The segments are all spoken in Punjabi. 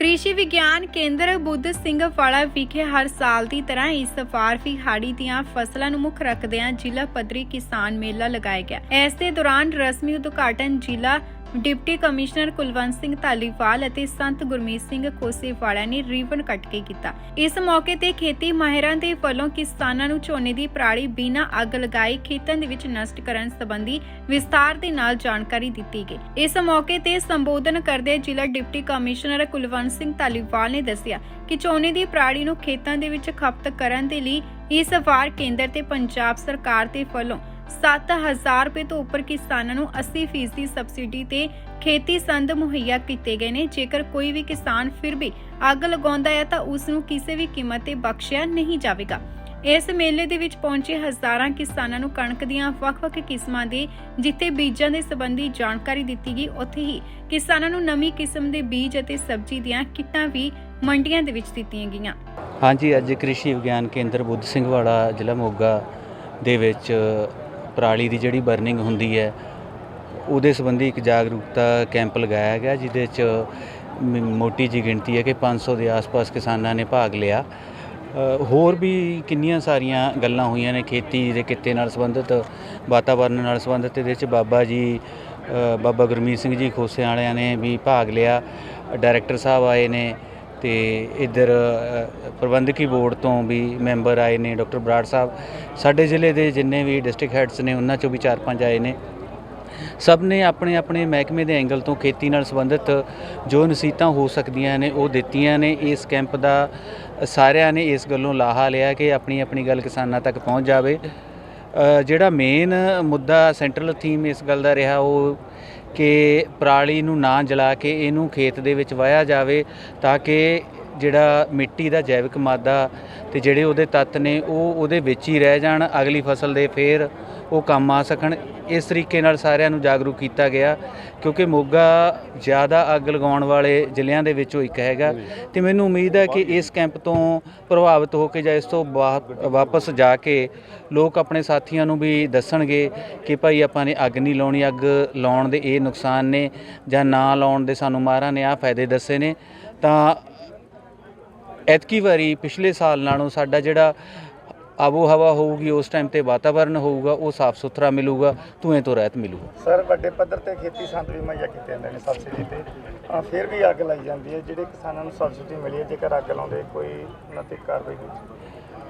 ਕ੍ਰਿਸ਼ੀ ਵਿਗਿਆਨ ਕੇਂਦਰ ਬੁੱਧ ਸਿੰਘ ਵਾਲਾ ਵਿਖੇ ਹਰ ਸਾਲ ਦੀ ਤਰ੍ਹਾਂ ਇਸ ਵਾਰ ਵੀ ਹਾੜੀ ਦੀਆਂ ਫਸਲਾਂ ਨੂੰ ਮੁੱਖ ਰੱਖਦਿਆਂ ਜ਼ਿਲ੍ਹਾ ਪੱਧਰੀ ਕਿਸਾਨ ਮੇਲਾ ਲਗਾਇਆ ਗਿਆ। ਇਸ ਦੇ ਦੌਰਾਨ ਰਸਮੀ ਉਦਘਾਟਨ ਜ਼ਿਲ੍ਹਾ ਡਿਪਟੀ ਕਮਿਸ਼ਨਰ ਕੁਲਵੰਤ ਸਿੰਘ ਧਾਲੀਵਾਲ ਅਤੇ ਸੰਤ ਗੁਰਮੀਤ ਸਿੰਘ ਕੋਸੇਵਾਲਾ ਨੇ ਰੀਬਨ ਕੱਟ ਕੇ ਕੀਤਾ। ਇਸ ਮੌਕੇ ਤੇ ਖੇਤੀ ਮਾਹਿਰਾਂ ਦੇ ਵੱਲੋਂ ਕਿਸਾਨਾਂ ਨੂੰ ਝੋਨੇ ਦੀ ਪਰਾਲੀ ਬਿਨਾਂ ਅੱਗ ਲਗਾਏ ਖੇਤਾਂ ਦੇ ਵਿੱਚ ਨਸ਼ਟ ਕਰਨ ਸੰਬੰਧੀ ਵਿਸਤਾਰ ਦੇ ਨਾਲ ਜਾਣਕਾਰੀ ਦਿੱਤੀ ਗਈ। ਇਸ ਮੌਕੇ ਤੇ ਸੰਬੋਧਨ ਕਰਦੇ ਜ਼ਿਲ੍ਹਾ ਡਿਪਟੀ ਕਮਿਸ਼ਨਰ ਕੁਲਵੰਤ ਸਿੰਘ ਧਾਲੀਵਾਲ ਨੇ ਦੱਸਿਆ ਕਿ ਝੋਨੇ ਦੀ ਪਰਾਲੀ ਨੂੰ ਖੇਤਾਂ ਦੇ ਵਿੱਚ ਖਪਤ ਕਰਨ ਦੇ ਲਈ ਇਸ ਵਾਰ ਕੇਂਦਰ ਤੇ ਪੰਜਾਬ ਸਰਕਾਰ ਦੇ ਵੱਲੋਂ 7000 ਰੁਪਏ ਤੋਂ ਉੱਪਰ ਕਿਸਾਨਾਂ ਨੂੰ 80% ਸਬਸਿਡੀ ਤੇ ਖੇਤੀ ਸੰਦ ਮੁਹੱਈਆ ਕੀਤੇ ਗਏ ਨੇ। ਜੇਕਰ ਕੋਈ ਵੀ ਕਿਸਾਨ ਫਿਰ ਵੀ ਅੱਗ ਲਗਾਉਂਦਾ ਹੈ, ਤਾਂ ਉਸ ਨੂੰ ਕਿਸੇ ਵੀ ਕੀਮਤ ਤੇ ਬਖਸ਼ਿਆ ਨਹੀਂ ਜਾਵੇਗਾ। ਇਸ ਮੇਲੇ ਦੇ ਵਿੱਚ ਪਹੁੰਚੇ ਹਜ਼ਾਰਾਂ ਕਿਸਾਨਾਂ ਨੂੰ ਕਣਕ ਦੀਆਂ ਵੱਖ-ਵੱਖ ਕਿਸਮਾਂ ਦੇ ਜਿੱਥੇ ਬੀਜਾਂ ਦੇ ਸੰਬੰਧੀ ਜਾਣਕਾਰੀ ਦਿੱਤੀ ਗਈ, ਉੱਥੇ ਹੀ ਕਿਸਾਨਾਂ ਨੂੰ ਨਵੀਂ ਕਿਸਮ ਦੇ ਬੀਜ ਅਤੇ ਸਬਜ਼ੀ ਦੀਆਂ ਕਿੱਟਾਂ ਵੀ ਮੰਡੀਆਂ ਦੇ ਵਿੱਚ ਦਿੱਤੀਆਂ ਗਈਆਂ। ਹਾਂਜੀ, ਅੱਜ ਕ੍ਰਿਸ਼ੀ ਵਿਗਿਆਨ ਕੇਂਦਰ ਬੁੱਧ ਸਿੰਘ ਵਾਲਾ ਜ਼ਿਲ੍ਹਾ ਮੋਗਾ ਦੇ ਵਿੱਚ ਪਰਾਲੀ ਦੀ ਜਿਹੜੀ ਬਰਨਿੰਗ ਹੁੰਦੀ ਹੈ, ਉਹਦੇ ਸੰਬੰਧੀ ਇੱਕ ਜਾਗਰੂਕਤਾ ਕੈਂਪ ਲਗਾਇਆ ਗਿਆ, ਜਿਹਦੇ 'ਚ ਮ- ਮੋਟੀ ਜੀ ਗਿਣਤੀ ਹੈ ਕਿ 500 ਦੇ ਆਸ-ਪਾਸ ਕਿਸਾਨਾਂ ਨੇ ਭਾਗ ਲਿਆ। ਹੋਰ ਵੀ ਕਿੰਨੀਆਂ ਸਾਰੀਆਂ ਗੱਲਾਂ ਹੋਈਆਂ ਨੇ ਖੇਤੀ ਦੇ ਕਿੱਤੇ ਨਾਲ ਸੰਬੰਧਿਤ ਵਾਤਾਵਰਣ ਨਾਲ ਸੰਬੰਧਿਤ, ਇਹਦੇ 'ਚ ਬਾਬਾ ਜੀ ਬਾਬਾ ਗੁਰਮੀਤ ਸਿੰਘ ਜੀ ਖੋਸੇ ਵਾਲਿਆਂ ਨੇ ਵੀ ਭਾਗ ਲਿਆ। ਡਾਇਰੈਕਟਰ ਸਾਹਿਬ ਆਏ ਨੇ ਤੇ ਇੱਧਰ ਪ੍ਰਬੰਧਕੀ ਬੋਰਡ ਤੋਂ ਵੀ ਮੈਂਬਰ ਆਏ ਨੇ ਡਾਕਟਰ ਬਰਾੜ ਸਾਹਿਬ। ਸਾਡੇ ਜ਼ਿਲ੍ਹੇ ਦੇ ਜਿੰਨੇ ਵੀ ਡਿਸਟ੍ਰਿਕਟ ਹੈਡਸ ਨੇ, ਉਹਨਾਂ ਚੋਂ ਵੀ 4-5 ਆਏ ਨੇ। ਸਭ ਨੇ ਆਪਣੇ ਆਪਣੇ ਮਹਿਕਮੇ ਦੇ ਐਂਗਲ ਤੋਂ ਖੇਤੀ ਨਾਲ ਸੰਬੰਧਿਤ ਜੋ ਨਸੀਹਤਾਂ ਹੋ ਸਕਦੀਆਂ ਨੇ, ਉਹ ਦਿੱਤੀਆਂ ਨੇ। ਇਸ ਕੈਂਪ ਦਾ ਸਾਰਿਆਂ ਨੇ ਇਸ ਗੱਲੋਂ ਲਾਹਾ ਲਿਆ ਕਿ ਆਪਣੀ ਆਪਣੀ ਗੱਲ ਕਿਸਾਨਾਂ ਤੱਕ ਪਹੁੰਚ ਜਾਵੇ। ਜਿਹੜਾ ਮੇਨ ਮੁੱਦਾ ਸੈਂਟਰਲ ਥੀਮ ਇਸ ਗੱਲ ਦਾ ਰਿਹਾ, ਉਹ ਕਿ ਪਰਾਲੀ ਨੂੰ ਨਾ ਜਲਾ ਕੇ ਇਹਨੂੰ ਖੇਤ ਦੇ ਵਿੱਚ ਵਾਇਆ ਜਾਵੇ ਤਾਂ ਕਿ ਜਿਹੜਾ ਮਿੱਟੀ ਦਾ ਜੈਵਿਕ ਮਾਦਾ ਤੇ ਜਿਹੜੇ ਉਹਦੇ ਤੱਤ ਨੇ ਉਹ ਉਹਦੇ ਵਿੱਚ ਹੀ ਰਹਿ ਜਾਣ, ਅਗਲੀ ਫਸਲ ਦੇ ਫੇਰ ਉਹ ਕੰਮ ਆ ਸਕਣ। ਇਸ ਤਰੀਕੇ ਨਾਲ ਸਾਰਿਆਂ ਨੂੰ ਜਾਗਰੂਕ ਕੀਤਾ ਗਿਆ, ਕਿਉਂਕਿ ਮੋਗਾ ਜ਼ਿਆਦਾ ਅੱਗ ਲਗਾਉਣ ਵਾਲੇ ਜ਼ਿਲ੍ਹਿਆਂ ਦੇ ਵਿੱਚੋਂ ਇੱਕ ਹੈਗਾ। ਤੇ ਮੈਨੂੰ ਉਮੀਦ ਹੈ ਕਿ ਇਸ ਕੈਂਪ ਤੋਂ ਪ੍ਰਭਾਵਿਤ ਹੋ ਕੇ ਜਾਂ ਇਸ ਤੋਂ ਬਾ- ਵਾਪਸ ਜਾ ਕੇ ਲੋਕ ਆਪਣੇ ਸਾਥੀਆਂ ਨੂੰ ਵੀ ਦੱਸਣਗੇ ਕਿ ਭਾਈ ਆਪਾਂ ਨੇ ਅੱਗ ਨਹੀਂ ਲਾਉਣੀ, ਅੱਗ ਲਾਉਣ ਦੇ ਇਹ ਨੁਕਸਾਨ ਨੇ ਜਾਂ ਨਾ ਲਾਉਣ ਦੇ ਸਾਨੂੰ ਮਾਰਾਂ ਨੇ ਆਹ ਫਾਇਦੇ ਦੱਸੇ ਨੇ। ਤਾਂ ਐਤਕੀ ਵਾਰੀ ਪਿਛਲੇ ਸਾਲ ਨਾਲੋਂ ਸਾਡਾ ਜਿਹੜਾ ਆਬੋ ਹਵਾ ਹੋਊਗੀ ਉਸ ਟਾਈਮ ਤੇ ਵਾਤਾਵਰਨ ਹੋਊਗਾ ਉਹ ਸਾਫ਼ ਸੁਥਰਾ ਮਿਲੂਗਾ ਧੂਏ ਤੋਂ ਰਹਿਤ ਮਿਲੂਗਾ। ਸਰ ਵੱਡੇ ਪੱਧਰ ਤੇ ਖੇਤੀ ਸੰਦ ਵੀ ਮੁਹੱਈਆ ਕੀਤੇ ਜਾਂਦੇ ਨੇ ਸਬਸਿਡੀ ਤੇ ਅ, ਫਿਰ ਵੀ ਅੱਗ ਲਾਈ ਜਾਂਦੀ ਹੈ ਜਿਹੜੇ ਕਿਸਾਨਾਂ ਨੂੰ ਸਬਸਿਡੀ ਮਿਲੀ ਹੈ ਜੇਕਰ ਅੱਗ ਲਾਉਂਦੇ ਕੋਈ ਨੈਤਿਕ ਕਾਰਵਾਈ ਹੋਈ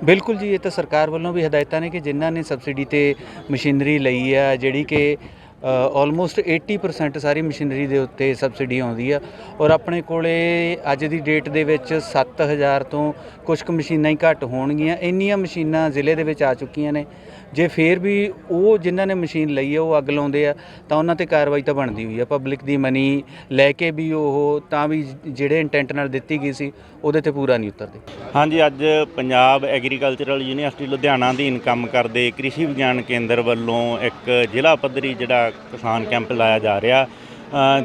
ਬਿਲਕੁਲ ਜੀ ਇਹ ਤਾਂ ਸਰਕਾਰ ਵੱਲੋਂ ਵੀ ਹਦਾਇਤਾਂ ਨੇ ਕਿ ਜਿਨ੍ਹਾਂ ਨੇ ਸਬਸਿਡੀ ਤੇ ਮਸ਼ੀਨਰੀ ਲਈ ਆ ਜਿਹੜੀ ਕਿ ਆਲਮੋਸਟ 80% ਸਾਰੀ ਮਸ਼ੀਨਰੀ ਦੇ ਉੱਤੇ ਸਬਸਿਡੀ ਆਉਂਦੀ ਆ। ਔਰ ਆਪਣੇ ਕੋਲੇ ਅੱਜ ਦੀ ਡੇਟ ਦੇ ਵਿੱਚ 7000 ਤੋਂ ਕੁਝ ਕੁ ਮਸ਼ੀਨਾਂ ਹੀ ਘੱਟ ਹੋਣਗੀਆਂ। ਇੰਨੀਆਂ ਮਸ਼ੀਨਾਂ ਜ਼ਿਲ੍ਹੇ ਦੇ ਵਿੱਚ ਆ ਚੁੱਕੀਆਂ ਨੇ। ਜੇ ਫੇਰ ਵੀ ਉਹ ਜਿਨ੍ਹਾਂ ਨੇ ਮਸ਼ੀਨ ਲਈ ਆ, ਉਹ ਅੱਗ ਲਾਉਂਦੇ ਆ, ਤਾਂ ਉਹਨਾਂ ਤੇ ਕਾਰਵਾਈ ਤਾਂ ਬਣਦੀ ਹੋਈ ਆ। ਪਬਲਿਕ ਦੀ ਮਨੀ ਲੈ ਕੇ ਵੀ ਉਹ, ਤਾਂ ਵੀ ਜਿਹੜੇ ਇੰਟੈਂਟ ਨਾਲ ਦਿੱਤੀ ਗਈ ਸੀ, ਉਹਦੇ ਤੇ ਪੂਰਾ ਨਹੀਂ ਉਤਰਦੇ। ਹਾਂਜੀ, ਅੱਜ ਪੰਜਾਬ ਐਗਰੀਕਲਚਰਲ ਯੂਨੀਵਰਸਿਟੀ ਲੁਧਿਆਣਾ ਅਧੀਨ ਕੰਮ ਕਰਦੇ ਕ੍ਰਿਸ਼ੀ ਵਿਗਿਆਨ ਕੇਂਦਰ ਵੱਲੋਂ ਇੱਕ ਜ਼ਿਲ੍ਹਾ ਪੱਧਰੀ ਜਿਹੜਾ ਕਿਸਾਨ ਕੈਂਪ ਲਾਇਆ ਜਾ ਰਿਹਾ।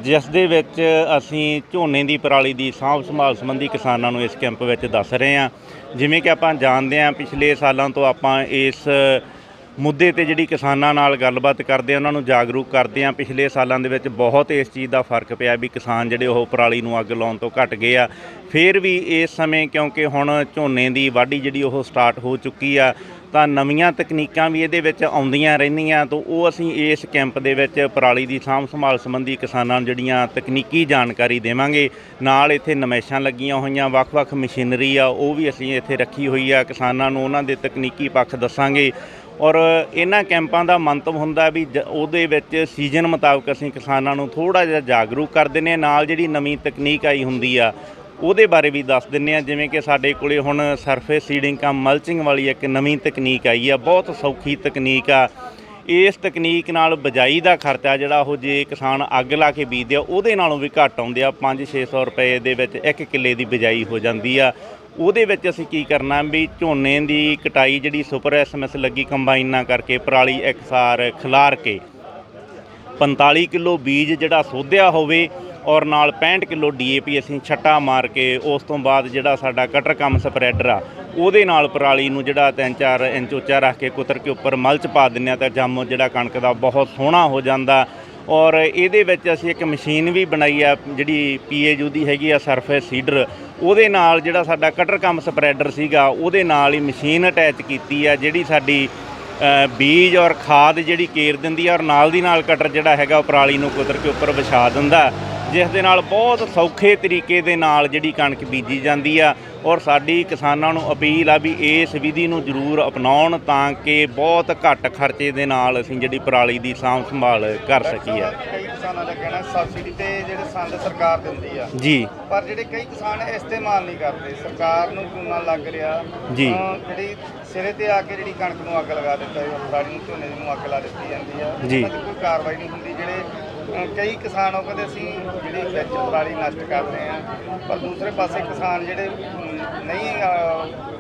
ਜਿਸ ਦੇ ਵਿੱਚ ਅਸੀਂ ਝੋਨੇ ਦੀ ਪਰਾਲੀ ਦੀ ਸਾਂਭ ਸੰਭਾਲ ਸੰਬੰਧੀ ਕਿਸਾਨਾਂ ਨੂੰ ਇਸ ਕੈਂਪ ਵਿੱਚ ਦੱਸ ਰਹੇ ਹਾਂ। ਜਿਵੇਂ ਕਿ ਆਪਾਂ ਜਾਣਦੇ ਹਾਂ, ਪਿਛਲੇ ਸਾਲਾਂ ਤੋਂ ਆਪਾਂ ਇਸ ਮੁੱਦੇ ਤੇ ਜਿਹੜੀ ਕਿਸਾਨਾਂ ਨਾਲ ਗੱਲਬਾਤ ਕਰਦੇ ਆ, ਉਹਨਾਂ ਨੂੰ ਜਾਗਰੂਕ ਕਰਦੇ ਆ। ਪਿਛਲੇ ਸਾਲਾਂ ਦੇ ਵਿੱਚ ਬਹੁਤ ਇਸ ਚੀਜ਼ ਦਾ ਫ਼ਰਕ ਪਿਆ ਵੀ ਕਿਸਾਨ ਜਿਹੜੇ ਉਹ ਪਰਾਲੀ ਨੂੰ ਅੱਗ ਲਾਉਣ ਤੋਂ ਘਟ ਗਏ ਆ। ਫਿਰ ਵੀ ਇਸ ਸਮੇਂ ਕਿਉਂਕਿ ਹੁਣ ਝੋਨੇ ਦੀ ਵਾਢੀ ਜਿਹੜੀ ਉਹ ਸਟਾਰਟ ਹੋ ਚੁੱਕੀ ਆ, ਤਾਂ ਨਵੀਆਂ ਤਕਨੀਕਾਂ ਵੀ ਇਹਦੇ ਵਿੱਚ ਆਉਂਦੀਆਂ ਰਹਿੰਦੀਆਂ। ਤੋਂ ਉਹ ਅਸੀਂ ਇਸ ਕੈਂਪ ਦੇ ਵਿੱਚ ਪਰਾਲੀ ਦੀ ਸਾਂਭ ਸੰਭਾਲ ਸੰਬੰਧੀ ਕਿਸਾਨਾਂ ਨੂੰ ਜਿਹੜੀਆਂ ਤਕਨੀਕੀ ਜਾਣਕਾਰੀ ਦੇਵਾਂਗੇ। ਨਾਲ ਇੱਥੇ ਨਮੈਸ਼ਾਂ ਲੱਗੀਆਂ ਹੋਈਆਂ, ਵੱਖ-ਵੱਖ ਮਸ਼ੀਨਰੀ ਆ, ਉਹ ਵੀ ਅਸੀਂ ਇੱਥੇ ਰੱਖੀ ਹੋਈ ਆ। ਕਿਸਾਨਾਂ ਨੂੰ ਉਹਨਾਂ ਦੇ ਤਕਨੀਕੀ ਪੱਖ ਦੱਸਾਂਗੇ। ਔਰ ਇਹਨਾਂ ਕੈਂਪਾਂ ਦਾ ਮੰਤਵ ਹੁੰਦਾ ਵੀ ਜ- ਉਹਦੇ ਵਿੱਚ ਸੀਜ਼ਨ ਮੁਤਾਬਕ ਅਸੀਂ ਕਿਸਾਨਾਂ ਨੂੰ ਥੋੜਾ ਜਿਹਾ ਜਾਗਰੂਕ ਕਰ ਦਿੰਦੇ ਹਾਂ। ਨਾਲ ਜਿਹੜੀ ਨਵੀਂ ਤਕਨੀਕ ਆਈ ਹੁੰਦੀ ਆ, ਉਹਦੇ ਬਾਰੇ ਵੀ ਦੱਸ ਦਿੰਨੇ ਆ ਜਿਵੇਂ ਕਿ ਸਾਡੇ ਕੋਲੇ ਹੁਣ ਸਰਫੇਸ ਸੀਡਿੰਗ ਕਮ ਮਲਚਿੰਗ ਵਾਲੀ ਇੱਕ ਨਵੀਂ ਤਕਨੀਕ ਆਈ ਆ। ਬਹੁਤ ਸੌਖੀ ਤਕਨੀਕ ਆ। ਇਸ ਤਕਨੀਕ ਨਾਲ ਬਜਾਈ ਦਾ ਖਰਚਾ ਜਿਹੜਾ ਉਹ ਜੇ ਕਿਸਾਨ ਅੱਗ ਲਾ ਕੇ ਬੀਜਦੇ ਆ, ਉਹਦੇ ਨਾਲੋਂ ਵੀ ਘੱਟ ਆਉਂਦੇ ਆ। 5-600 ਰੁਪਏ ਦੇ ਵਿੱਚ ਇੱਕ ਕਿੱਲੇ ਦੀ ਬਜਾਈ ਹੋ ਜਾਂਦੀ ਆ। ਉਹਦੇ ਵਿੱਚ ਅਸੀਂ ਕੀ ਕਰਨਾ ਵੀ ਝੋਨੇ ਦੀ ਕਟਾਈ ਜਿਹੜੀ ਸੁਪਰ ਐਸਐਮਐਸ ਲੱਗੀ ਕੰਬਾਈਨ ਨਾਲ ਕਰਕੇ ਪਰਾਲੀ ਇਕਸਾਰ ਖਿਲਾਰ ਕੇ 45 ਕਿਲੋ ਬੀਜ ਜਿਹੜਾ ਸੋਧਿਆ ਹੋਵੇ ਔਰ ਨਾਲ 65 ਕਿਲੋ ਡੀਏਪੀ ਅਸੀਂ ਛੱਟਾ ਮਾਰ ਕੇ ਉਸ ਤੋਂ ਬਾਅਦ ਜਿਹੜਾ ਸਾਡਾ ਕਟਰ ਕੰਮ ਸਪਰੈਡਰ ਆ, ਉਹਦੇ ਨਾਲ ਪਰਾਲੀ ਨੂੰ ਜਿਹੜਾ 3-4 ਇੰਚ ਉੱਚਾ ਰੱਖ ਕੇ ਕੁਤਰ ਕੇ ਉੱਪਰ ਮਲਚ ਪਾ ਦਿੰਨੇ ਆ ਤਾਂ ਜੰਮ ਜਿਹੜਾ ਕਣਕ ਦਾ ਬਹੁਤ ਸੋਹਣਾ ਹੋ ਜਾਂਦਾ ਔਰ ਇਹਦੇ ਵਿੱਚ ਅਸੀਂ ਇੱਕ ਮਸ਼ੀਨ ਵੀ ਬਣਾਈ ਆ, ਜਿਹੜੀ ਪੀਏਯੂ ਦੀ ਹੈਗੀ ਆ ਸਰਫੇਸ ਸੀਡਰ ਉਹਦੇ ਨਾਲ ਜਿਹੜਾ ਸਾਡਾ ਕਟਰ ਕੰਮ ਸਪਰੈਡਰ ਸੀਗਾ, ਉਹਦੇ ਨਾਲ ਹੀ ਮਸ਼ੀਨ ਅਟੈਚ ਕੀਤੀ ਆ, ਜਿਹੜੀ ਸਾਡੀ ਬੀਜ ਔਰ ਖਾਦ ਜਿਹੜੀ ਕੇਰ ਦਿੰਦੀ ਆ, ਔਰ ਨਾਲ ਦੀ ਨਾਲ ਕਟਰ ਜਿਹੜਾ ਹੈਗਾ, ਉਹ ਪਰਾਲੀ ਨੂੰ ਕੁਦਰ ਕੇ ਉੱਪਰ ਵਿਛਾ ਦਿੰਦਾ। ਜਿਸ ਦੇ ਨਾਲ ਬਹੁਤ ਸੌਖੇ ਤਰੀਕੇ ਦੇ ਨਾਲ ਜਿਹੜੀ ਕਣਕ ਬੀਜੀ ਜਾਂਦੀ ਆ ਔਰ ਸਾਡੀ ਕਿਸਾਨਾਂ ਨੂੰ ਅਪੀਲ ਆ ਵੀ ਇਸ ਵਿਧੀ ਨੂੰ ਜ਼ਰੂਰ ਅਪਣਾਉਣ ਤਾਂ ਕਿ ਬਹੁਤ ਘੱਟ ਖਰਚੇ ਦੇ ਨਾਲ ਅਸੀਂ ਜਿਹੜੀ ਪਰਾਲੀ ਦੀ ਸਾਂਭ ਸੰਭਾਲ ਕਰ ਸਕੀਏ। ਕਈ ਕਿਸਾਨਾਂ ਦਾ ਕਹਿਣਾ ਸਬਸਿਡੀ ਤੇ ਜਿਹੜੇ ਸੰਦ ਸਰਕਾਰ ਦਿੰਦੀ ਆ। ਜੀ। ਪਰ ਜਿਹੜੇ ਕਈ ਕਿਸਾਨ ਇਸਤੇਮਾਲ ਨਹੀਂ ਕਰਦੇ ਸਰਕਾਰ ਨੂੰ ਲੱਗ ਰਿਹਾ? ਜੀ। ਅਹ ਜਿਹੜੀ ਸਿਰੇ ਤੇ ਆ ਕੇ ਜਿਹੜੀ ਕਣਕ ਨੂੰ ਅੱਗ ਲਗਾ ਦਿੱਤਾ ਹੈ ਪਰਾਲੀ ਨੂੰ ਝੋਨੇ ਨੂੰ ਅੱਗ ਲਾ ਦਿੱਤੀ ਜਾਂਦੀ ਆ। ਜੀ। ਉਹਨਾਂ ਕੋਈ ਕਾਰਵਾਈ ਨਹੀਂ ਹੁੰਦੀ ਜਿਹੜੇ ਕਈ ਕਿਸਾਨ ਉਹ ਕਹਿੰਦੇ ਅਸੀਂ ਜਿਹੜੀ ਵਿੱਚ ਪਰਾਲੀ ਨਸ਼ਟ ਕਰਦੇ ਆ ਪਰ ਦੂਸਰੇ ਪਾਸੇ ਕਿਸਾਨ ਜਿਹੜੇ ਨਹੀਂ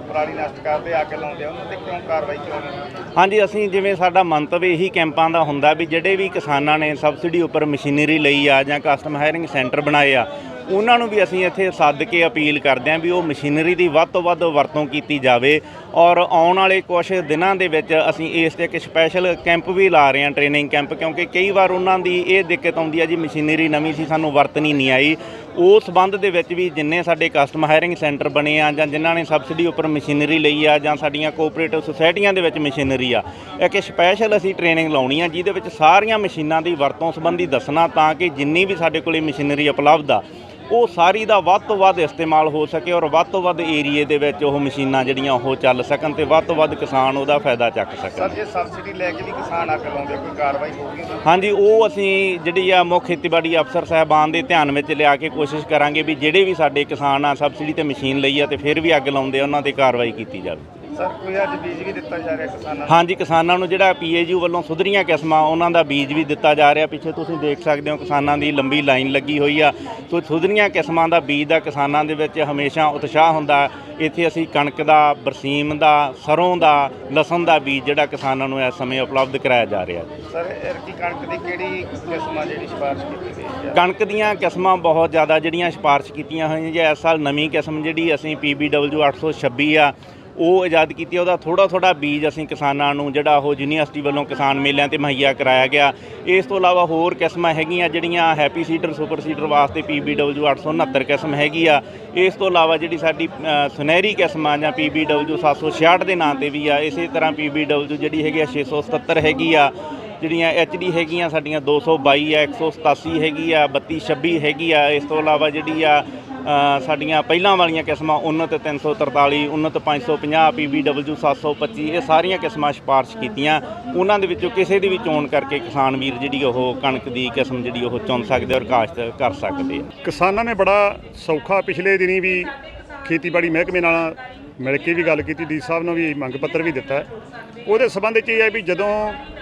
ਪਰਾਲੀ ਨਸ਼ਟ ਕਰਦੇ, ਅੱਗ ਲਾਉਂਦੇ ਉਹਨਾਂ ਤੇ ਕਿਉਂ ਕਾਰਵਾਈ ਕਿਉਂ ਨਹੀਂ ਹਾਂਜੀ, ਅਸੀਂ ਜਿਵੇਂ ਸਾਡਾ ਮੰਤਵ ਇਹੀ ਕੈਂਪਾਂ ਦਾ ਹੁੰਦਾ ਵੀ ਜਿਹੜੇ ਵੀ ਕਿਸਾਨਾਂ ਨੇ ਸਬਸਿਡੀ ਉੱਪਰ ਮਸ਼ੀਨਰੀ ਲਈ ਆ ਜਾਂ ਕਸਟਮ ਹਾਇਰਿੰਗ ਸੈਂਟਰ ਬਣਾਏ ਆ ਉਹਨਾਂ ਨੂੰ ਵੀ ਅਸੀਂ ਇੱਥੇ ਸੱਦ ਕੇ ਅਪੀਲ ਕਰਦੇ ਹਾਂ ਵੀ ਉਹ ਮਸ਼ੀਨਰੀ ਦੀ ਵੱਧ ਤੋਂ ਵੱਧ ਵਰਤੋਂ ਕੀਤੀ ਜਾਵੇ ਔਰ ਆਉਣ ਵਾਲੇ ਕੁਝ ਦਿਨਾਂ ਦੇ ਵਿੱਚ ਅਸੀਂ ਇਸ ਤੇ ਇੱਕ ਸਪੈਸ਼ਲ ਕੈਂਪ ਵੀ ਲਾ ਰਹੇ ਹਾਂ ਟ੍ਰੇਨਿੰਗ ਕੈਂਪ ਕਿਉਂਕਿ ਕਈ ਵਾਰ ਉਹਨਾਂ ਦੀ ਇਹ ਦਿੱਕਤ ਆਉਂਦੀ ਆ ਜੀ ਮਸ਼ੀਨਰੀ ਨਵੀਂ ਸੀ, ਸਾਨੂੰ ਵਰਤਣੀ ਨਹੀਂ ਆਈ। ਉਸ ਸੰਬੰਧ ਦੇ ਵਿੱਚ ਵੀ ਜਿੰਨੇ ਸਾਡੇ ਕਸਟਮ ਹਾਇਰਿੰਗ ਸੈਂਟਰ ਬਣੇ ਆ ਜਾਂ ਜਿਨ੍ਹਾਂ ਨੇ ਸਬਸਿਡੀ ਉੱਪਰ ਮਸ਼ੀਨਰੀ ਲਈ ਆ ਜਾਂ ਸਾਡੀਆਂ ਕੋਆਪਰੇਟਿਵ ਸੁਸਾਇਟੀਆਂ ਦੇ ਵਿੱਚ ਮਸ਼ੀਨਰੀ ਆ, ਇੱਕ ਸਪੈਸ਼ਲ ਅਸੀਂ ਟ੍ਰੇਨਿੰਗ ਲਾਉਣੀ ਆ ਜਿਹਦੇ ਵਿੱਚ ਸਾਰੀਆਂ ਮਸ਼ੀਨਾਂ ਦੀ ਵਰਤੋਂ ਸੰਬੰਧੀ ਦੱਸਣਾ ਤਾਂ ਕਿ ਜਿੰਨੀ ਵੀ ਸਾਡੇ ਕੋਲੇ ਮਸ਼ੀਨਰੀ ਉਪਲਬਧ ਆ ਉਹ ਸਾਰੀ ਦਾ ਵੱਧ ਤੋਂ ਵੱਧ ਇਸਤੇਮਾਲ ਹੋ ਸਕੇ ਔਰ ਵੱਧ ਤੋਂ ਵੱਧ ਏਰੀਏ ਦੇ ਵਿੱਚ ਉਹ ਮਸ਼ੀਨਾਂ ਜਿਹੜੀਆਂ ਉਹ ਚੱਲ ਸਕਣ ਤੇ ਵੱਧ ਤੋਂ ਵੱਧ ਕਿਸਾਨ ਉਹਦਾ ਫਾਇਦਾ ਚੱਕ ਸਰ ਸਕਣ ਜੇ ਸਬਸਿਡੀ ਲੈ ਕੇ ਵੀ ਕਿਸਾਨ ਅੱਗ ਲਾਉਂਦੇ ਕੋਈ ਕਾਰਵਾਈ ਹੋਊਗੀ ਹਾਂਜੀ ਉਹ ਅਸੀਂ ਜਿਹੜੀ ਆ ਮੁੱਖ ਖੇਤੀਬਾੜੀ ਅਫਸਰ ਸਾਹਿਬਾਨ ਦੇ ਧਿਆਨ ਵਿੱਚ ਲਿਆ ਕੇ ਕੋਸ਼ਿਸ਼ ਕਰਾਂਗੇ ਵੀ ਜਿਹੜੇ ਵੀ ਸਾਡੇ ਕਿਸਾਨ ਆ ਸਬਸਿਡੀ ਤੇ ਮਸ਼ੀਨ ਲਈ ਆ ਤੇ ਫਿਰ ਵੀ ਅੱਗ ਲਾਉਂਦੇ ਆ ਉਹਨਾਂ ਤੇ ਕਾਰਵਾਈ ਕੀਤੀ ਜਾਵੇ। ਸਰ ਕੋਈ ਅੱਜ ਬੀਜ ਵੀ ਦਿੱਤਾ ਜਾ ਰਿਹਾ ਕਿਸਾਨਾਂ ਨੂੰ? ਹਾਂਜੀ ਕਿਸਾਨਾਂ ਨੂੰ ਜਿਹੜਾ ਪੀਏਯੂ ਵੱਲੋਂ ਸੁਧਰੀਆਂ ਕਿਸਮਾਂ ਉਹਨਾਂ ਦਾ ਬੀਜ ਵੀ ਦਿੱਤਾ ਜਾ ਰਿਹਾ। ਪਿੱਛੇ ਤੁਸੀਂ ਦੇਖ ਸਕਦੇ ਹੋ ਕਿਸਾਨਾਂ ਦੀ ਲੰਬੀ ਲਾਈਨ ਲੱਗੀ ਹੋਈ ਆ। ਸੋ ਸੁਧਰੀਆਂ ਕਿਸਮਾਂ ਦਾ ਬੀਜ ਦਾ ਕਿਸਾਨਾਂ ਦੇ ਵਿੱਚ ਹਮੇਸ਼ਾ ਉਤਸ਼ਾਹ ਹੁੰਦਾ। ਇੱਥੇ ਅਸੀਂ ਕਣਕ ਦਾ ਬਰਸੀਮ ਦਾ ਸਰੋਂ ਦਾ ਲਸਣ ਦਾ ਬੀਜ ਜਿਹੜਾ ਕਿਸਾਨਾਂ ਨੂੰ ਇਸ ਸਮੇਂ ਉਪਲਬਧ ਕਰਾਇਆ ਜਾ ਰਿਹਾ ਸਰ ਇਰਕੀ ਕਣਕ ਦੀ ਕਿਹੜੀ ਕਿਸਮ ਜਿਹੜੀ ਸਿਫਾਰਿਸ਼ ਕੀਤੀ ਗਈ ਹੈ? ਕਣਕ ਦੀਆਂ ਕਿਸਮਾਂ ਬਹੁਤ ਜ਼ਿਆਦਾ ਜਿਹੜੀਆਂ ਸਿਫਾਰਿਸ਼ ਕੀਤੀਆਂ ਹੋਈਆਂ ਜੀ। ਇਸ ਸਾਲ ਨਵੀਂ ਕਿਸਮ ਜਿਹੜੀ ਅਸੀਂ PBW 826 ਆ ਉਹ ਆਜ਼ਾਦ ਕੀਤੀ ਉਹਦਾ ਥੋੜਾ ਥੋੜਾ ਬੀਜ ਅਸੀਂ ਕਿਸਾਨਾਂ ਨੂੰ ਜਿਹੜਾ ਉਹ ਯੂਨੀਵਰਸਿਟੀ ਵੱਲੋਂ ਕਿਸਾਨ ਮੇਲਿਆਂ ਤੇ ਮੁਹੱਈਆ ਕਰਾਇਆ ਗਿਆ। ਇਸ ਤੋਂ ਇਲਾਵਾ ਹੋਰ ਕਿਸਮਾਂ ਹੈਗੀਆਂ ਜਿਹੜੀਆਂ ਹੈਪੀ ਸੀਡਰ ਸੁਪਰ ਸੀਡਰ ਵਾਸਤੇ PBW 869 ਕਿਸਮ ਹੈਗੀ ਆ। ਇਸ ਤੋਂ ਇਲਾਵਾ ਜਿਹੜੀ ਸਾਡੀ ਅ, ਸੁਨਹਿਰੀ ਕਿਸਮ ਆ ਜਾਂ PBW 766 ਦੇ ਨਾਂ ਤੇ ਵੀ ਆ ਇਸੇ ਤਰ੍ਹਾਂ PBW ਜਿਹੜੀ ਹੈਗੀ ਆ 677 ਹੈਗੀ ਆ। ਜਿਹੜੀਆਂ ਐਚਡੀ ਹੈਗੀਆਂ ਸਾਡੀਆਂ 222 ਆ 187 ਹੈਗੀ ਆ 3226 ਹੈਗੀ ਆ। ਇਸ ਤੋਂ ਇਲਾਵਾ ਜਿਹੜੀ ਆ ਸਾਡੀਆਂ ਪਹਿਲਾਂ ਵਾਲੀਆਂ ਕਿਸਮਾਂ ਉਨਤ 343 ਉਨਤ 550 PBW 725 ਇਹ ਸਾਰੀਆਂ ਕਿਸਮਾਂ ਸਿਫਾਰਿਸ਼ ਕੀਤੀਆਂ। ਉਹਨਾਂ ਦੇ ਵਿੱਚੋਂ ਕਿਸੇ ਦੀ ਵੀ ਚੋਣ ਕਰਕੇ ਕਿਸਾਨ ਵੀਰ ਜਿਹੜੀ ਉਹ ਕਣਕ ਦੀ ਕਿਸਮ ਜਿਹੜੀ ਉਹ ਚੁਣ ਸਕਦੇ ਔਰ ਕਾਸ਼ਤ ਕਰ ਸਕਦੇ ਆ। ਕਿਸਾਨਾਂ ਨੇ ਬੜਾ ਸੌਖਾ ਪਿਛਲੇ ਦਿਨੀ ਵੀ ਖੇਤੀਬਾੜੀ ਮਹਿਕਮੇ ਨਾਲ ਮਿਲ ਕੇ ਵੀ ਗੱਲ ਕੀਤੀ, ਡੀ ਸਾਹਿਬ ਨੂੰ ਵੀ ਮੰਗ ਪੱਤਰ ਵੀ ਦਿੱਤਾ। ਉਹਦੇ ਸੰਬੰਧ ਚ ਇਹ ਹੈ ਵੀ ਜਦੋਂ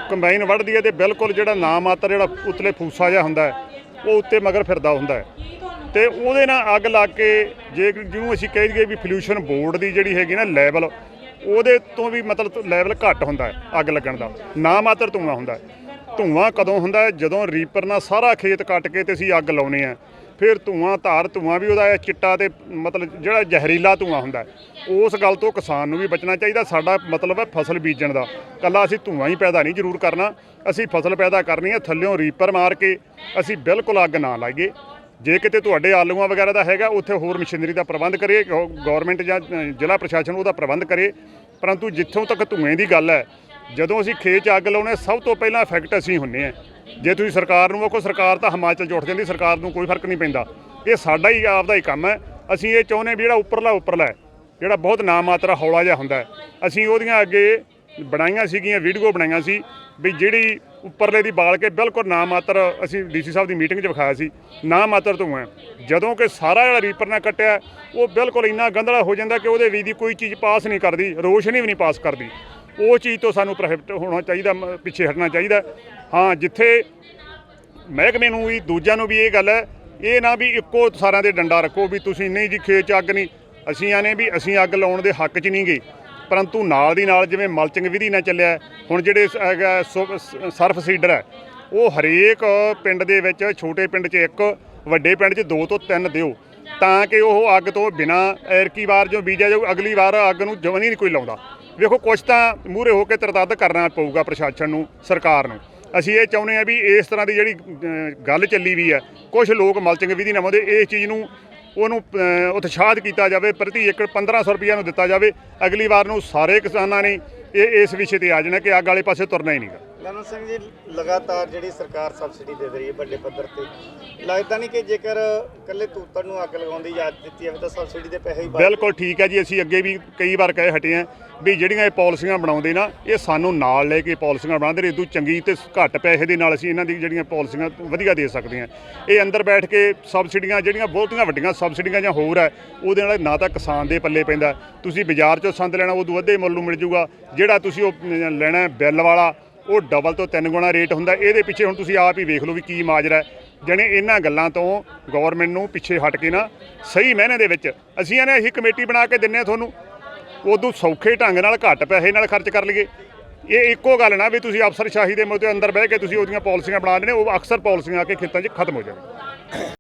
ਕੰਬਾਈਨ ਵੱਢਦੀ ਹੈ ਤੇ ਬਿਲਕੁਲ ਜਿਹੜਾ ਨਾ ਮਾਤਰ ਜਿਹੜਾ ਉਤਲੇ ਫੂਸਾ ਜਿਹਾ ਹੁੰਦਾ ਉਹ ਉੱਤੇ ਮਗਰ ਫਿਰਦਾ ਹੁੰਦਾ ਹੈ। ਤੇ ਉਹਦੇ ਨਾਲ ਅੱਗ ਲਾ ਕੇ ਜੇ ਜਿਹਨੂੰ ਅਸੀਂ ਕਹਿ ਦਈਏ ਵੀ ਪੋਲਿਊਸ਼ਨ ਬੋਰਡ ਦੀ ਜਿਹੜੀ ਹੈਗੀ ਨਾ ਲੈਵਲ ਉਹਦੇ ਤੋਂ ਵੀ ਮਤਲਬ ਲੈਵਲ ਘੱਟ ਹੁੰਦਾ ਹੈ ਅੱਗ ਲੱਗਣ ਦਾ, ਨਾ ਮਾਤਰ ਧੂਆਂ ਹੁੰਦਾ ਹੈ। ਧੂਆਂ ਕਦੋਂ ਹੁੰਦਾ ਜਦੋਂ ਰੀਪਰ ਨਾਲ ਸਾਰਾ ਖੇਤ ਕੱਟ ਕੇ ਤੇ ਅਸੀਂ ਅੱਗ ਲਾਉਨੇ ਆ ਫਿਰ ਧੂਆਂ ਧਾਰ, ਧੂਆਂ ਵੀ ਉਹਦਾ ਇਹ ਚਿੱਟਾ ਤੇ ਮਤਲਬ ਜਿਹੜਾ ਜ਼ਹਿਰੀਲਾ ਧੂਆਂ ਹੁੰਦਾ ਉਸ ਗੱਲ ਤੋਂ ਕਿਸਾਨ ਨੂੰ ਵੀ ਬਚਣਾ ਚਾਹੀਦਾ, ਸਾਡਾ ਮਤਲਬ ਹੈ ਫਸਲ ਬੀਜਣ ਦਾ। ਕੱਲਾ ਅਸੀਂ ਧੂਆਂ ਹੀ ਪੈਦਾ ਨਹੀਂ ਜ਼ਰੂਰ ਕਰਨਾ, ਅਸੀਂ ਫਸਲ ਪੈਦਾ ਕਰਨੀ ਹੈ, ਥੱਲਿਓਂ ਰੀਪਰ ਮਾਰ ਕੇ ਅਸੀਂ ਬਿਲਕੁਲ ਅੱਗ ਨਾ ਲਾਈਏ। ਜੇ ਕਿਤੇ ਤੁਹਾਡੇ ਆਲੂਆਂ ਵਗੈਰਾ ਦਾ ਹੈਗਾ, ਉੱਥੇ ਹੋਰ ਮਸ਼ੀਨਰੀ ਦਾ ਪ੍ਰਬੰਧ ਕਰੀਏ ਗਵਰਨਮੈਂਟ ਜਾਂ ਜ਼ਿਲ੍ਹਾ ਪ੍ਰਸ਼ਾਸਨ ਉਹਦਾ ਪ੍ਰਬੰਧ ਕਰੇ। ਪਰੰਤੂ ਜਿੱਥੋਂ ਤੱਕ ਧੂਏ ਦੀ ਗੱਲ ਹੈ, ਜਦੋਂ ਅਸੀਂ ਖੇਤ 'ਚ ਅੱਗ ਲਾਉਣੇ ਸਭ ਤੋਂ ਪਹਿਲਾਂ ਇਫੈਕਟ ਅਸੀਂ ਹੁੰਨੇ ਆ ਜੇ ਤੁਸੀਂ ਸਰਕਾਰ ਨੂੰ ਆਖੋ, ਸਰਕਾਰ ਤਾਂ ਹਿਮਾਚਲ 'ਚ ਉੱਠ ਜਾਂਦੀ, ਸਰਕਾਰ ਨੂੰ ਕੋਈ ਫ਼ਰਕ ਨਹੀਂ ਪੈਂਦਾ। ਇਹ ਸਾਡਾ ਹੀ ਆਪਦਾ ਹੀ ਕੰਮ ਹੈ। ਅਸੀਂ ਇਹ ਚਾਹੁੰਦੇ ਵੀ ਜਿਹੜਾ ਉੱਪਰਲਾ ਉੱਪਰਲਾ ਜਿਹੜਾ ਬਹੁਤ ਨਾਮਾਤਰ ਹੌਲਾ ਜਿਹਾ ਹੁੰਦਾ ਅਸੀਂ ਉਹਦੀਆਂ ਅੱਗੇ ਬਣਾਈਆਂ ਸੀਗੀਆਂ ਵੀਡੀਓ ਬਣਾਈਆਂ ਸੀ, ਵੀ ਜਿਹੜੀ ਉੱਪਰਲੇ ਦੀ ਬਾਲ ਕੇ ਬਿਲਕੁਲ ਨਾ ਮਾਤਰ ਅਸੀਂ ਡੀਸੀ ਸਾਹਿਬ ਦੀ ਮੀਟਿੰਗ 'ਚ ਵਿਖਾਇਆ ਸੀ, ਨਾ ਮਾਤਰ ਧੂਆਂ ਜਦੋਂ ਕਿ ਸਾਰਾ ਜਿਹੜਾ ਰੀਪਰ ਨੇ ਕੱਟਿਆ, ਉਹ ਬਿਲਕੁਲ ਇੰਨਾ ਗੰਧਲਾ ਹੋ ਜਾਂਦਾ ਕਿ ਉਹਦੇ ਵੀ ਦੀ ਕੋਈ ਚੀਜ਼ ਪਾਸ ਨਹੀਂ ਕਰਦੀ ਰੋਸ਼ਨੀ ਵੀ ਨਹੀਂ ਪਾਸ ਕਰਦੀ। ਉਹ ਚੀਜ਼ ਤੋਂ ਸਾਨੂੰ ਪ੍ਰੋਹਿਬਿਟ ਹੋਣਾ ਚਾਹੀਦਾ, ਮ- ਪਿੱਛੇ ਹਟਣਾ ਚਾਹੀਦਾ। ਹਾਂ, ਜਿੱਥੇ ਮਹਿਕਮੇ ਨੂੰ ਵੀ, ਦੂਜਿਆਂ ਨੂੰ ਵੀ ਇਹ ਗੱਲ ਹੈ ਇਹ ਨਾ ਵੀ ਇੱਕੋ ਸਾਰਿਆਂ ਦੇ ਡੰਡਾ ਰੱਖੋ ਵੀ ਤੁਸੀਂ ਨਹੀਂ ਜੀ ਖੇਤ 'ਚ ਅੱਗ ਨਹੀਂ, ਅਸੀਂ ਆਨੇ ਵੀ ਅਸੀਂ ਅੱਗ ਲਾਉਣ ਦੇ ਹੱਕ 'ਚ ਨਹੀਂ ਗਏ ਪਰੰਤੂ ਨਾਲ ਦੀ ਨਾਲ ਜਿਵੇਂ ਮਲਚਿੰਗ ਵਿਧੀ ਨਾਲ ਚੱਲਿਆ, ਹੁਣ ਜਿਹੜੇ ਹੈਗਾ ਸੁ- ਸਰਫ ਸੀਡਰ ਹੈ, ਉਹ ਹਰੇਕ ਪਿੰਡ ਦੇ ਵਿੱਚ, ਛੋਟੇ ਪਿੰਡ 'ਚ ਇੱਕ, ਵੱਡੇ ਪਿੰਡ 'ਚ ਦੋ ਤੋਂ ਤਿੰਨ ਦਿਓ। ਤਾਂ ਕਿ ਉਹ ਅੱਗ ਤੋਂ ਬਿਨਾ ਐਰਕੀ ਵਾਰ ਜੋ ਬੀਜਿਆ ਜਾਊ, ਅਗਲੀ ਵਾਰ ਅੱਗ ਨੂੰ ਜਮਨ ਹੀ ਨਹੀਂ ਕੋਈ ਲਾਉਂਦਾ। ਵੇਖੋ, ਕੁਛ ਤਾਂ ਮੂਹਰੇ ਹੋ ਕੇ ਤਰਤੱਦ ਕਰਨਾ ਪਊਗਾ ਪ੍ਰਸ਼ਾਸਨ ਨੂੰ, ਸਰਕਾਰ ਨੂੰ। ਅਸੀਂ ਇਹ ਚਾਹੁੰਦੇ ਆ ਵੀ ਇਸ ਤਰ੍ਹਾਂ ਦੀ ਜਿਹੜੀ ਗੱਲ ਚੱਲੀ ਵੀ ਹੈ ਕੁਝ ਲੋਕ ਮਲਚਿੰਗ ਵਿਧੀ ਨਾਲ ਆਉਂਦੇ, ਇਸ ਚੀਜ਼ ਨੂੰ ਉਹਨੂੰ ਉਤਸ਼ਾਹਤ ਕੀਤਾ ਜਾਵੇ, ਪ੍ਰਤੀ ਏਕੜ 1500 ਰੁਪਈਆ ਨੂੰ ਦਿੱਤਾ ਜਾਵੇ। ਅਗਲੀ ਵਾਰ ਨੂੰ ਸਾਰੇ ਕਿਸਾਨਾਂ ਨੇ ਇਹ, ਇਸ ਵਿਸ਼ੇ ਤੇ ਆ ਜਾਣਾ ਕਿ ਅੱਗ ਵਾਲੇ ਪਾਸੇ ਤੁਰਨਾ ਹੀ ਨਹੀਂਗਾ ਨਮਨ ਸਿੰਘ ਜੀ, ਲਗਾਤਾਰ ਜਿਹੜੀ ਸਰਕਾਰ ਸਬਸਿਡੀ ਦੇ ਰਹੀ ਹੈ ਵੱਡੇ ਪੱਧਰ ਤੇ, ਲੱਗਦਾ ਨਹੀਂ ਕਿ ਜੇਕਰ ਇਕੱਲੇ ਤੂਤਰ ਨੂੰ ਅੱਗ ਲਗਾਉਣ ਦੀ ਇਜਾਜ਼ਤ ਦਿੱਤੀ ਜਾਵੇ ਤਾਂ ਸਬਸਿਡੀ ਦੇ ਪੈਸੇ ਹੀ ਬਿਲਕੁਲ ਠੀਕ ਹੈ ਜੀ, ਅਸੀਂ ਅੱਗੇ ਵੀ ਕਈ ਵਾਰ ਕਹੇ ਹਟੇ ਆ ਵੀ ਜਿਹੜੀਆਂ ਇਹ ਪਾਲਿਸੀਆਂ ਬਣਾਉਂਦੇ ਨਾ, ਇਹ ਸਾਨੂੰ ਨਾਲ ਲੈ ਕੇ ਪਾਲਿਸੀਆਂ ਬਣਾਉਂਦੇ ਨੇ ਇਦੋਂ ਚੰਗੀ ਤੇ ਘੱਟ ਪੈਸੇ ਦੇ ਨਾਲ ਅਸੀਂ ਇਹਨਾਂ ਦੀ ਜਿਹੜੀਆਂ ਪਾਲਿਸੀਆਂ ਵਧੀਆ ਦੇ ਸਕਦੇ ਹਾਂ। ਇਹ ਅੰਦਰ ਬੈਠ ਕੇ ਸਬਸਿਡੀਆਂ ਜਿਹੜੀਆਂ ਬਹੁਤੀਆਂ ਵੱਡੀਆਂ ਸਬਸਿਡੀਆਂ ਜਾਂ ਹੋਰ ਹੈ, ਉਹਦੇ ਨਾਲ ਨਾ ਤਾਂ ਕਿਸਾਨ ਦੇ ਪੱਲੇ ਪੈਂਦਾ। ਤੁਸੀਂ ਬਾਜ਼ਾਰ 'ਚੋਂ ਸੰਦ ਲੈਣਾ, ਉਦੋਂ ਅੱਧੇ ਮੁੱਲ ਨੂੰ ਮਿਲ ਜੂਗਾ। ਜਿਹੜਾ ਤੁਸੀਂ ਉਹ ਲੈਣਾ ਬਿੱਲ ਵਾਲਾ ਉਹ ਡਬਲ ਤੋਂ ਤਿੰਨ ਗੁਣਾ ਰੇਟ ਹੁੰਦਾ, ਇਹਦੇ ਪਿੱਛੇ ਹੁਣ ਤੁਸੀਂ ਆਪ ਹੀ ਵੇਖ ਲਓ ਵੀ ਕੀ ਮਾਜਰਾ ਹੈ। ਜਣੇ ਇਹਨਾਂ ਗੱਲਾਂ ਤੋਂ ਗਵਰਨਮੈਂਟ ਨੂੰ ਪਿੱਛੇ ਹਟ ਕੇ ਨਾ, ਸਹੀ ਮਹੀਨੇ ਦੇ ਵਿੱਚ ਅਸੀਂ ਇਹਨੇ ਅਸੀਂ ਕਮੇਟੀ ਬਣਾ ਕੇ ਦਿੰਨੇ ਆ ਤੁਹਾਨੂੰ, ਉਦੋਂ ਸੌਖੇ ਢੰਗ ਨਾਲ ਘੱਟ ਪੈਸੇ ਨਾਲ ਖਰਚ ਕਰ ਲਈਏ। ਇਹ ਇੱਕੋ ਗੱਲ ਨਾ ਵੀ ਤੁਸੀਂ ਅਫਸਰਸ਼ਾਹੀ ਦੇ ਮੁੱਦੇ ਅੰਦਰ ਬਹਿ ਕੇ ਤੁਸੀਂ ਉਹਦੀਆਂ ਪਾਲਿਸੀਆਂ ਬਣਾ ਲੈਣੇ ਉਹ ਅਕਸਰ ਪਾਲਿਸੀਆਂ ਆ ਕੇ ਖੇਤਾਂ 'ਚ ਖਤਮ ਹੋ ਜਾਣ